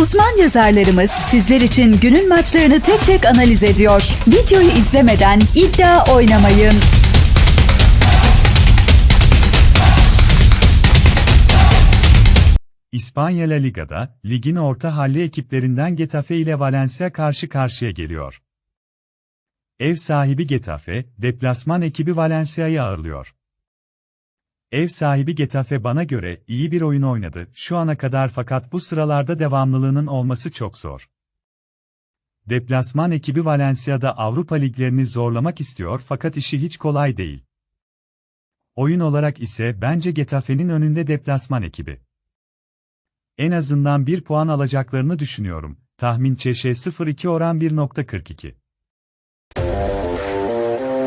Uzman yazarlarımız sizler için günün maçlarını tek tek analiz ediyor. Videoyu izlemeden iddia oynamayın. İspanya La Liga'da, ligin orta halli ekiplerinden Getafe ile Valencia karşı karşıya geliyor. Ev sahibi Getafe, deplasman ekibi Valencia'yı ağırlıyor. Ev sahibi Getafe bana göre iyi bir oyun oynadı şu ana kadar fakat bu sıralarda devamlılığının olması çok zor. Deplasman ekibi Valencia'da Avrupa liglerini zorlamak istiyor fakat işi hiç kolay değil. Oyun olarak ise bence Getafe'nin önünde deplasman ekibi. En azından bir puan alacaklarını düşünüyorum. Tahmin Çeşe 0-2 oran 1.42.